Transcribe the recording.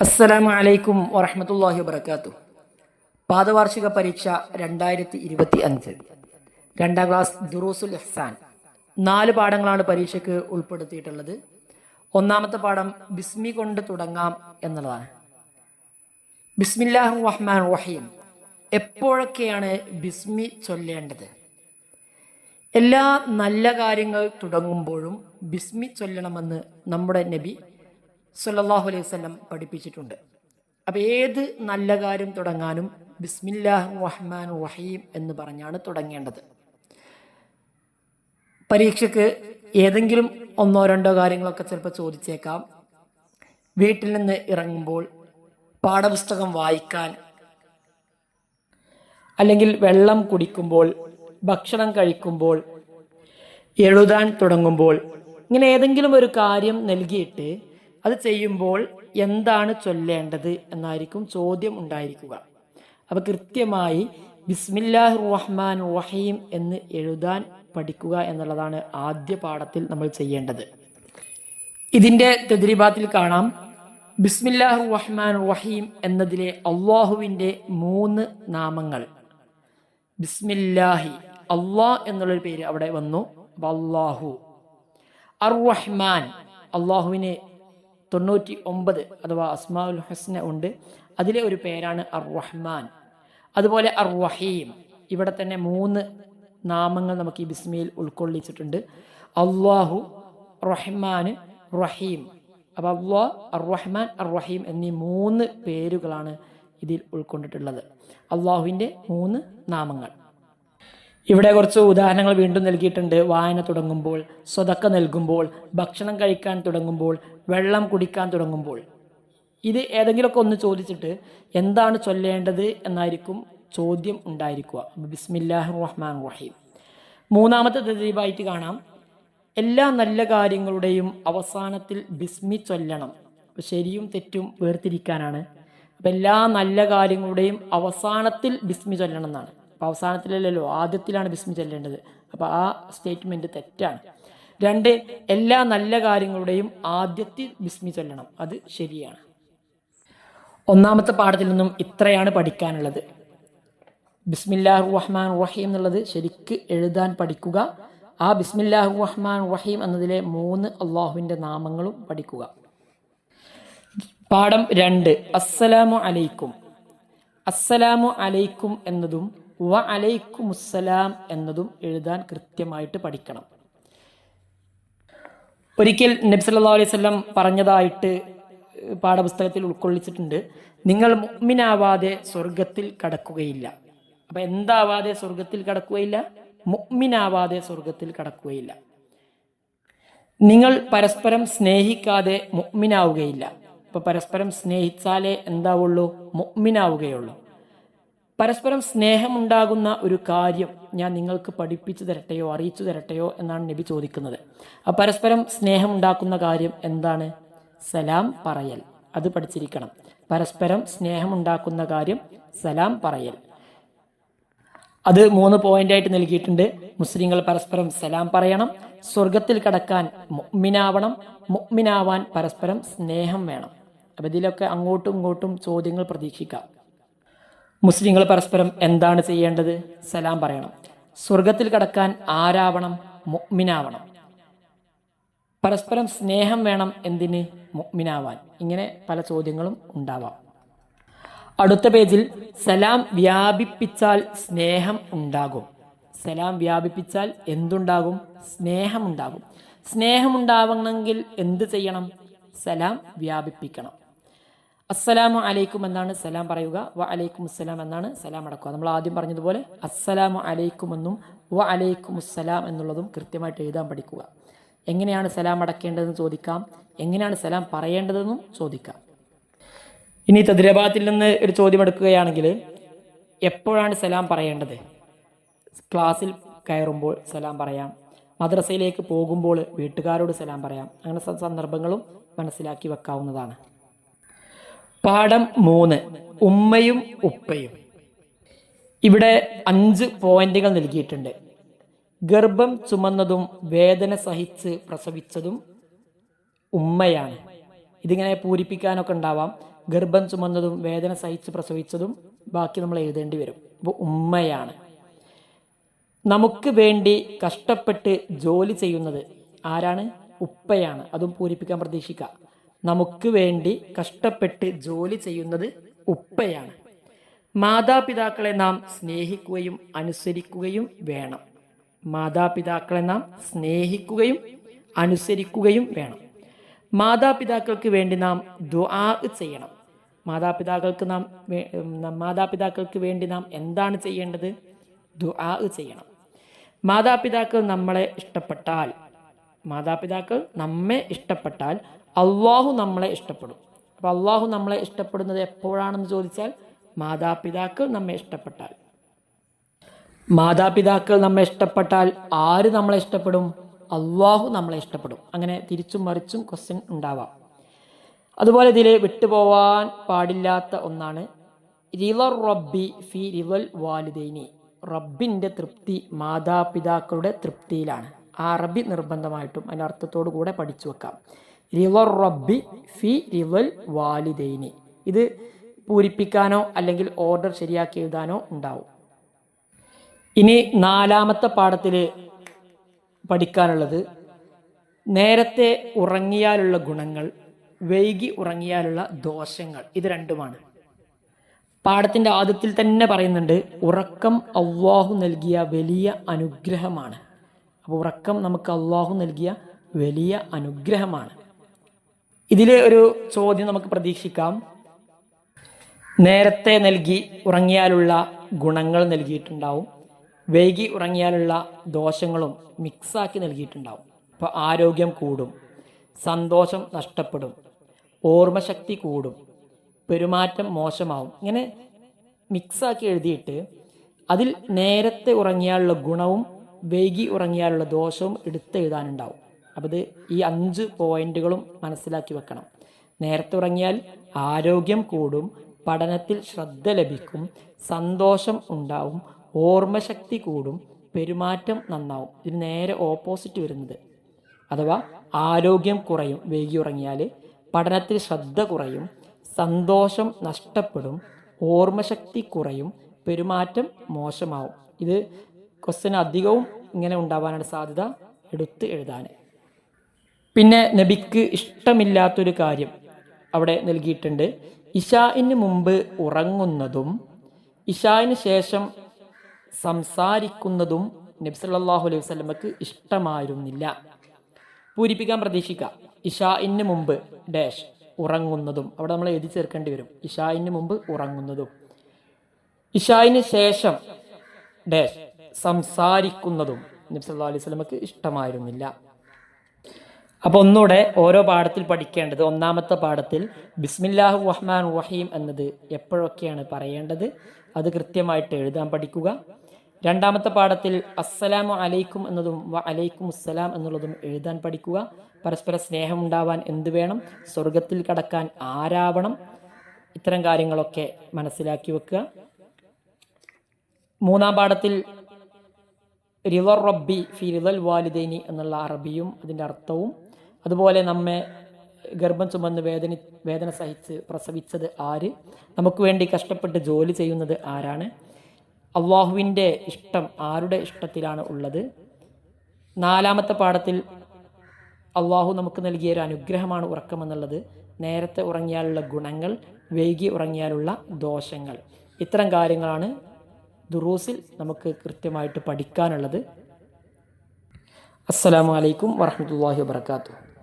അസ്സലാമു അലൈക്കും വറഹമത്തല്ലാഹി വബർക്കാത്തു പാദവാർഷിക പരീക്ഷ രണ്ടായിരത്തി ഇരുപത്തി അഞ്ച് രണ്ടാം ക്ലാസ് ദുറൂസുൽ ഹസാൻ നാല് പാഠങ്ങളാണ് പരീക്ഷയ്ക്ക് ഉൾപ്പെടുത്തിയിട്ടുള്ളത്. ഒന്നാമത്തെ പാഠം ബിസ്മി കൊണ്ട് തുടങ്ങാം എന്നുള്ളതാണ്. ബിസ്മില്ലാഹു റഹ്മാൻ റഹീം. എപ്പോഴൊക്കെയാണ് ബിസ്മി ചൊല്ലേണ്ടത്? എല്ലാ നല്ല കാര്യങ്ങൾ തുടങ്ങുമ്പോഴും ബിസ്മി ചൊല്ലണമെന്ന് നമ്മുടെ നബി സല്ലല്ലാഹു അലൈഹി വസല്ലം പഠിപ്പിച്ചിട്ടുണ്ട്. അപ്പോൾ ഏത് നല്ല കാര്യം തുടങ്ങാനും ബിസ്മില്ലാഹ് റഹ്മാൻ റഹീം എന്ന് പറഞ്ഞാണ് തുടങ്ങേണ്ടത്. പരീക്ഷയ്ക്ക് ഏതെങ്കിലും ഒന്നോ രണ്ടോ കാര്യങ്ങളൊക്കെ ചിലപ്പോൾ ചോദിച്ചേക്കാം. വീട്ടിൽ നിന്ന് ഇറങ്ങുമ്പോൾ പാഠപുസ്തകം വായിക്കാൻ അല്ലെങ്കിൽ വെള്ളം കുടിക്കുമ്പോൾ ഭക്ഷണം കഴിക്കുമ്പോൾ എഴുതാൻ തുടങ്ങുമ്പോൾ ഇങ്ങനെ ഏതെങ്കിലും ഒരു കാര്യം നൽകിയിട്ട് അത് ചെയ്യുമ്പോൾ എന്താണ് ചൊല്ലേണ്ടത് എന്നായിരിക്കും ചോദ്യം ഉണ്ടായിരിക്കുക. അപ്പോൾ കൃത്യമായി ബിസ്മില്ലാഹ് റഹ്മാൻ റഹീം എന്ന് എഴുതാൻ പഠിക്കുക എന്നുള്ളതാണ് ആദ്യ പാഠത്തിൽ നമ്മൾ ചെയ്യേണ്ടത്. ഇതിന്റെ തെതിരിഭാത്തിൽ കാണാം ബിസ്മില്ലാഹ് റഹ്മാൻ റഹീം എന്നതിലെ അള്ളാഹുവിന്റെ മൂന്ന് നാമങ്ങൾ. ബിസ്മില്ലാഹി അള്ളാഹ് എന്നുള്ളൊരു പേര് അവിടെ വന്നു. അള്ളാഹു. അർ റഹ്മാൻ അള്ളാഹുവിന് തൊണ്ണൂറ്റി ഒമ്പത് അഥവാ അസ്മാഉൽ ഹസ്ന ഉണ്ട്. അതിലെ ഒരു പേരാണ് അർ റഹ്മാൻ അതുപോലെ അർ റഹീം ഇവിടെ തന്നെ മൂന്ന് നാമങ്ങൾ നമുക്ക് ഈ ബിസ്മിയിൽ ഉൾക്കൊള്ളിച്ചിട്ടുണ്ട്. അള്ളാഹു റഹ്മാൻ റഹീം. അപ്പോൾ അള്ളാഹ് അർ റഹ്മാൻ അർ റഹീം എന്നീ മൂന്ന് പേരുകളാണ് ഇതിൽ ഉൾക്കൊണ്ടിട്ടുള്ളത്. അള്ളാഹുവിന്റെ മൂന്ന് നാമങ്ങൾ. ഇവിടെ കുറച്ച് ഉദാഹരണങ്ങൾ വീണ്ടും നൽകിയിട്ടുണ്ട്. വായന തുടങ്ങുമ്പോൾ സ്വതക്ക നൽകുമ്പോൾ ഭക്ഷണം കഴിക്കാൻ തുടങ്ങുമ്പോൾ വെള്ളം കുടിക്കാൻ തുടങ്ങുമ്പോൾ. ഇത് ഏതെങ്കിലുമൊക്കെ ഒന്ന് ചോദിച്ചിട്ട് എന്താണ് ചൊല്ലേണ്ടത് എന്നായിരിക്കും ചോദ്യം ഉണ്ടായിരിക്കുക. ബിസ്മില്ലാഹ് റഹ്മാൻ റഹീം മൂന്നാമത്തെ തെരീവായിട്ട് കാണാം. എല്ലാ നല്ല കാര്യങ്ങളുടെയും അവസാനത്തിൽ ബിസ്മി ചൊല്ലണം. ശരിയും തെറ്റും വേർതിരിക്കാനാണ്. അപ്പം എല്ലാ നല്ല കാര്യങ്ങളുടെയും അവസാനത്തിൽ ബിസ്മി ചൊല്ലണം എന്നാണ്. അപ്പോൾ അവസാനത്തിലല്ലല്ലോ ആദ്യത്തിലാണ് ബിസ്മി ചെല്ലേണ്ടത്. അപ്പോൾ ആ സ്റ്റേറ്റ്മെന്റ് തെറ്റാണ്. രണ്ട് എല്ലാ നല്ല കാര്യങ്ങളുടെയും ആദ്യത്തിൽ ബിസ്മി ചൊല്ലണം. അത് ശരിയാണ്. ഒന്നാമത്തെ പാഠത്തിൽ നിന്നും ഇത്രയാണ് പഠിക്കാനുള്ളത്. ബിസ്മില്ലാഹു റഹ്മാൻ റഹീം എന്നുള്ളത് ശരിക്ക് എഴുതാൻ പഠിക്കുക. ആ ബിസ്മില്ലാഹു റഹ്മാൻ റഹീം എന്നതിലെ മൂന്ന് അള്ളാഹുവിന്റെ നാമങ്ങളും പഠിക്കുക. പാഠം രണ്ട് അസ്സലാമു അലൈക്കും. അസ്സലാമു അലൈക്കും എന്നതും വ അലൈക്കും അസ്സലാം എന്നതും എഴുതാൻ കൃത്യമായിട്ട് പഠിക്കണം. ഒരിക്കൽ നബി സല്ലല്ലാഹു അലൈഹി സ്വലം പറഞ്ഞതായിട്ട് പാഠപുസ്തകത്തിൽ ഉൾക്കൊള്ളിച്ചിട്ടുണ്ട്. നിങ്ങൾ മുഗ്മിനാവാതെ സ്വർഗത്തിൽ കടക്കുകയില്ല. അപ്പൊ എന്താവാതെ സ്വർഗത്തിൽ കടക്കുകയില്ല? മുഗ്മിനാവാതെ സ്വർഗത്തിൽ കടക്കുകയില്ല. നിങ്ങൾ പരസ്പരം സ്നേഹിക്കാതെ മുഗ്മിനാവുകയില്ല അപ്പൊ പരസ്പരം സ്നേഹിച്ചാലേ എന്താവുള്ളൂ? മുഅ്മിനാവുകയുള്ളൂ. പരസ്പരം സ്നേഹമുണ്ടാകുന്ന ഒരു കാര്യം ഞാൻ നിങ്ങൾക്ക് പഠിപ്പിച്ചു തരട്ടെയോ അറിയിച്ചു തരട്ടെയോ എന്നാണ് നബി ചോദിക്കുന്നത്. ആ പരസ്പരം സ്നേഹമുണ്ടാക്കുന്ന കാര്യം എന്താണ്? സലാം പറയൽ. അത് പഠിച്ചിരിക്കണം. പരസ്പരം സ്നേഹമുണ്ടാക്കുന്ന കാര്യം സലാം പറയൽ. അത് മൂന്ന് പോയിന്റായിട്ട് നൽകിയിട്ടുണ്ട്. മുസ്ലിങ്ങൾ പരസ്പരം സലാം പറയണം. സ്വർഗത്തിൽ കടക്കാൻ മുഗ്മിനാവണം മുഗ്മിനാവാൻ പരസ്പരം സ്നേഹം വേണം. അപ്പം ഇതിലൊക്കെ അങ്ങോട്ടും ഇങ്ങോട്ടും ചോദ്യങ്ങൾ പ്രതീക്ഷിക്കാം. മുസ്ലിങ്ങൾ പരസ്പരം എന്താണ് ചെയ്യേണ്ടത്? സലാം പറയണം. സ്വർഗത്തിൽ കടക്കാൻ ആരാവണം? മുഗ്മിനാവണം പരസ്പരം സ്നേഹം വേണം എന്തിന്? മുഗ്മിനാവാൻ ഇങ്ങനെ പല ചോദ്യങ്ങളും ഉണ്ടാവാം. അടുത്ത പേജിൽ സലാം വ്യാപിപ്പിച്ചാൽ സ്നേഹം ഉണ്ടാകും. സലാം വ്യാപിപ്പിച്ചാൽ എന്തുണ്ടാകും? സ്നേഹമുണ്ടാകും സ്നേഹമുണ്ടാവണമെങ്കിൽ എന്ത് ചെയ്യണം? സലാം വ്യാപിപ്പിക്കണം. അസ്സലാമു അലൈക്കും എന്നാണ് സലാം പറയുക. വ അലൈക്കും അസ്സലാം എന്നാണ് സലാം അടക്കുക. നമ്മൾ ആദ്യം പറഞ്ഞതുപോലെ അസ്സലാമു അലൈക്കും എന്നും വ അലൈക്കും അസ്സലാം എന്നുള്ളതും കൃത്യമായിട്ട് എഴുതാൻ പഠിക്കുക. എങ്ങനെയാണ് സലാം അടക്കേണ്ടതെന്ന് ചോദിക്കാം. എങ്ങനെയാണ് സലാം പറയേണ്ടതെന്നും ചോദിക്കാം. ഇനി തദ്രബാത്തിൽ നിന്ന് ഒരു ചോദ്യം എടുക്കുകയാണെങ്കിൽ എപ്പോഴാണ് സലാം പറയേണ്ടത്? ക്ലാസ്സിൽ കയറുമ്പോൾ സലാം പറയാം. മദ്രസയിലേക്ക് പോകുമ്പോൾ വീട്ടുകാരോട് സലാം പറയാം. അങ്ങനെ സന്ദർഭങ്ങളും മനസ്സിലാക്കി വെക്കാവുന്നതാണ്. പാഠം മൂന്ന് ഉമ്മയും ഉപ്പയും. ഇവിടെ അഞ്ച് പോയിന്റുകൾ നൽകിയിട്ടുണ്ട്. ഗർഭം ചുമന്നതും വേദന സഹിച്ച് പ്രസവിച്ചതും ഉമ്മയാണ്. ഇതിങ്ങനെ പൂരിപ്പിക്കാനൊക്കെ ഉണ്ടാവാം. ഗർഭം ചുമന്നതും വേദന സഹിച്ച് പ്രസവിച്ചതും ബാക്കി നമ്മൾ എഴുതേണ്ടി വരും. അപ്പോൾ ഉമ്മയാണ്. നമുക്ക് വേണ്ടി കഷ്ടപ്പെട്ട് ജോലി ചെയ്യുന്നത് ആരാണ്? ഉപ്പയാണ്. അതും പൂരിപ്പിക്കാൻ പ്രതീക്ഷിക്കുക. നമുക്ക് വേണ്ടി കഷ്ടപ്പെട്ട് ജോലി ചെയ്യുന്നത് ഉപ്പയാണ്. മാതാപിതാക്കളെ നാം സ്നേഹിക്കുകയും അനുസരിക്കുകയും വേണം. മാതാപിതാക്കളെ നാം സ്നേഹിക്കുകയും അനുസരിക്കുകയും വേണം. മാതാപിതാക്കൾക്ക് വേണ്ടി നാം ദ്വാ ചെയ്യണം. മാതാപിതാക്കൾക്ക് നാം മാതാപിതാക്കൾക്ക് വേണ്ടി നാം എന്താണ് ചെയ്യേണ്ടത്? ദ്വാ ചെയ്യണം. മാതാപിതാക്കൾ നമ്മളെ ഇഷ്ടപ്പെട്ടാൽ മാതാപിതാക്കൾ നമ്മെ ഇഷ്ടപ്പെട്ടാൽ അള്ളാഹു നമ്മളെ ഇഷ്ടപ്പെടും. അപ്പോൾ അള്ളാഹു നമ്മളെ ഇഷ്ടപ്പെടുന്നത് എപ്പോഴാണെന്ന് ചോദിച്ചാൽ മാതാപിതാക്കൾ നമ്മെ ഇഷ്ടപ്പെട്ടാൽ. മാതാപിതാക്കൾ നമ്മെ ഇഷ്ടപ്പെട്ടാൽ ആര് നമ്മളെ ഇഷ്ടപ്പെടും? അള്ളാഹു നമ്മളെ ഇഷ്ടപ്പെടും. അങ്ങനെ തിരിച്ചും മറിച്ചും ക്വസ്റ്റ്യൻ ഉണ്ടാവാം. അതുപോലെ ഇതിൽ വിട്ടുപോവാൻ പാടില്ലാത്ത ഒന്നാണ് റിവർ റബ്ബി ഫി റിവൽ വാലിദൈനി. റബ്ബിന്റെ തൃപ്തി മാതാപിതാക്കളുടെ തൃപ്തിയിലാണ്. ആ റബ്ബി നിർബന്ധമായിട്ടും അതിന്റെ അർത്ഥത്തോടു കൂടെ പഠിച്ചു വെക്കാം. റിവർ റബ്ബി ഫി റിവൽ വാലിദൈനി. ഇത് പൂരിപ്പിക്കാനോ അല്ലെങ്കിൽ ഓർഡർ ശരിയാക്കി എഴുതാനോ ഉണ്ടാവും. ഇനി നാലാമത്തെ പാഠത്തിൽ പഠിക്കാനുള്ളത് നേരത്തെ ഉറങ്ങിയാലുള്ള ഗുണങ്ങൾ വൈകി ഉറങ്ങിയാലുള്ള ദോഷങ്ങൾ ഇത് രണ്ടുമാണ്. പാഠത്തിന്റെ ആദ്യത്തിൽ തന്നെ പറയുന്നുണ്ട് ഉറക്കം അള്ളാഹു നൽകിയ വലിയ അനുഗ്രഹമാണ്. അപ്പോൾ ഉറക്കം നമുക്ക് അള്ളാഹു നൽകിയ വലിയ അനുഗ്രഹമാണ്. ഇതിൽ ഒരു ചോദ്യം നമുക്ക് പ്രതീക്ഷിക്കാം. നേരത്തെ നൽകി ഉറങ്ങിയാലുള്ള ഗുണങ്ങൾ നൽകിയിട്ടുണ്ടാവും. വൈകി ഉറങ്ങിയാലുള്ള ദോഷങ്ങളും മിക്സാക്കി നൽകിയിട്ടുണ്ടാവും. അപ്പോൾ ആരോഗ്യം കൂടും സന്തോഷം നഷ്ടപ്പെടും ഓർമ്മശക്തി കൂടും പെരുമാറ്റം മോശമാവും. ഇങ്ങനെ മിക്സാക്കി എഴുതിയിട്ട് അതിൽ നേരത്തെ ഉറങ്ങിയാലുള്ള ഗുണവും വൈകി ഉറങ്ങിയാലുള്ള ദോഷവും എടുത്ത് എഴുതാനുണ്ടാവും അപ്പോൾ ഇത് ഈ അഞ്ച് പോയിന്റുകളും മനസ്സിലാക്കി വെക്കണം. നേരത്തെ ഉറങ്ങിയാൽ ആരോഗ്യം കൂടും പഠനത്തിൽ ശ്രദ്ധ ലഭിക്കും സന്തോഷം ഉണ്ടാവും ഓർമ്മശക്തി കൂടും പെരുമാറ്റം നന്നാവും. ഇതിന് നേരെ ഓപ്പോസിറ്റ് വരുന്നത്. അഥവാ ആരോഗ്യം കുറയും വൈകി ഉറങ്ങിയാൽ പഠനത്തിൽ ശ്രദ്ധ കുറയും സന്തോഷം നഷ്ടപ്പെടും ഓർമ്മശക്തി കുറയും പെരുമാറ്റം മോശമാവും. ഇത് ക്വസ്റ്റ്യൻ അധികവും ഇങ്ങനെ ഉണ്ടാവാനാണ് സാധ്യത. എടുത്ത് എഴുതാൻ. പിന്നെ നബിക്ക് ഇഷ്ടമില്ലാത്തൊരു കാര്യം അവിടെ നൽകിയിട്ടുണ്ട്. ഇഷായിന് മുമ്പ് ഉറങ്ങുന്നതും ഇഷായിന് ശേഷം സംസാരിക്കുന്നതും നബി സല്ലല്ലാഹു അലൈഹി വസല്ലമക്ക് ഇഷ്ടമായിരുന്നില്ല. പൂരിപ്പിക്കാൻ പ്രതീക്ഷിക്കുക. ഇഷായിന് മുമ്പ് ഡാഷ് ഉറങ്ങുന്നതും അവിടെ നമ്മൾ എഴുതി ചേർക്കേണ്ടി വരും. ഇഷായിന് മുമ്പ് ഉറങ്ങുന്നതും. ഇഷായിന് ശേഷം ഡാഷ് സംസാരിക്കുന്നതും നബി സല്ലല്ലാഹു അലൈഹി വസല്ലമക്ക് ഇഷ്ടമായിരുന്നില്ല. അപ്പോൾ ഒന്നുകൂടെ ഓരോ പാഠത്തിൽ പഠിക്കേണ്ടത്. ഒന്നാമത്തെ പാഠത്തിൽ ബിസ്മില്ലാഹു റഹ്മാൻ റഹീം എന്നത് എപ്പോഴൊക്കെയാണ് പറയേണ്ടത്? അത് കൃത്യമായിട്ട് എഴുതാൻ പഠിക്കുക. രണ്ടാമത്തെ പാഠത്തിൽ അസ്സലാമു അലൈക്കും എന്നതും വ അലൈക്കും അസ്സലാം എന്നുള്ളതും എഴുതാൻ പഠിക്കുക. പരസ്പര സ്നേഹം ഉണ്ടാവാൻ എന്ത് വേണം? സ്വർഗത്തിൽ കടക്കാൻ ആരാവണം? ഇത്തരം കാര്യങ്ങളൊക്കെ മനസ്സിലാക്കി വെക്കുക. മൂന്നാം പാഠത്തിൽ റിവർ റബ്ബി ഫി റിവൽ വാലിദൈനി എന്നുള്ള അറബിയും അതിന്റെ അർത്ഥവും അതുപോലെ നമ്മെ ഗർഭം ചുമന്ന് വേദന വേദന സഹിച്ച് പ്രസവിച്ചത് ആര്? നമുക്ക് വേണ്ടി കഷ്ടപ്പെട്ട് ജോലി ചെയ്യുന്നത് ആരാണ്? അള്ളാഹുവിന്റെ ഇഷ്ടം ആരുടെ ഇഷ്ടത്തിലാണ് ഉള്ളത്? നാലാമത്തെ പാഠത്തിൽ അള്ളാഹു നമുക്ക് നൽകിയ ഒരു അനുഗ്രഹമാണ് ഉറക്കമെന്നുള്ളത് നേരത്തെ ഉറങ്ങിയാലുള്ള ഗുണങ്ങൾ വൈകി ഉറങ്ങിയാലുള്ള ദോഷങ്ങൾ. ഇത്തരം കാര്യങ്ങളാണ് ദുറൂസിൽ നമുക്ക് കൃത്യമായിട്ട് പഠിക്കാനുള്ളത്. അസ്സാം വലൈക്കും വറഹ്മത്തുള്ളാഹി വബർക്കാത്തു